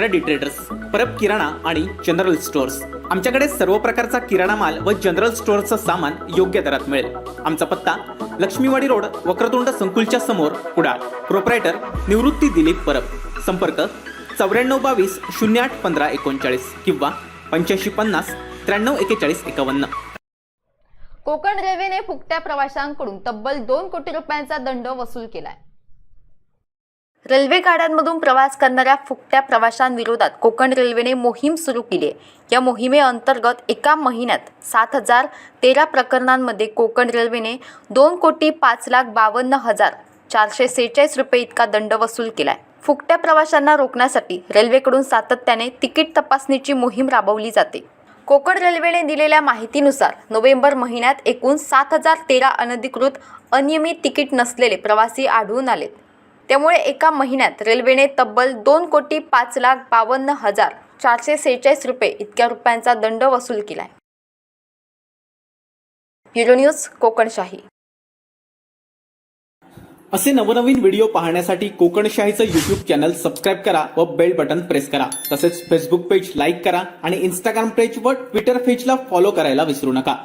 भरडी डिट्रेडर्स परब किराणा आणि general stores आमच्याकडे सर्व प्रकारचा किराणा माल व जनरल स्टोअरचं सामान योग्य दरात मिळेल. आमचा पत्ता लक्ष्मीवाडी रोड वक्रतुंड संकुलच्या समोर कुडाळ प्रोप्रायटर निवृत्ती दिलीप परब. संपर्क चौऱ्याण्णव बावीस शून्य आठ पंधरा एकोणचाळीस किंवा पंच्याऐंशी पन्नास त्र्याण्णव एकेचाळीस एकावन्न. कोकण रेल्वेने फुकट्या प्रवाशांकडून तब्बल दोन कोटी रुपयांचा दंड वसूल केलाय. रेल्वे गाड्यांमधून प्रवास करणाऱ्या फुकट्या प्रवाशांविरोधात कोकण रेल्वेने मोहीम सुरू केली आहे. या मोहिमेअंतर्गत एका महिन्यात सात हजार तेरा प्रकरणांमध्ये कोकण रेल्वेने दोन कोटी पाच लाख बावन्न हजार चारशे सेहेचाळीस रुपये इतका दंड वसूल केला आहे फुकट्या प्रवाशांना रोखण्यासाठी रेल्वेकडून सातत्याने तिकीट तपासणीची मोहीम राबवली जाते. कोकण रेल्वेने दिलेल्या माहितीनुसार नोव्हेंबर महिन्यात एकूण सात हजार तेरा अनधिकृत अनियमित तिकीट नसलेले प्रवासी आढळून आलेत. त्यामुळे एका महिन्यात रेल्वेने तब्बल दोन कोटी पाच लाख बावन्न हजार चारशे सेहेचाळीस रुपये इतक्या रुपयांचा दंड वसूल केला ब्युरो न्यूज कोकणशाही. असे नवनवीन व्हिडिओ पाहण्यासाठी कोकणशाहीचं युट्यूब चॅनल सबस्क्राईब करा व बेल बटन प्रेस करा. तसेच फेसबुक पेज लाईक करा आणि इंस्टाग्राम पेज व ट्विटर पेजला फॉलो करायला विसरू नका.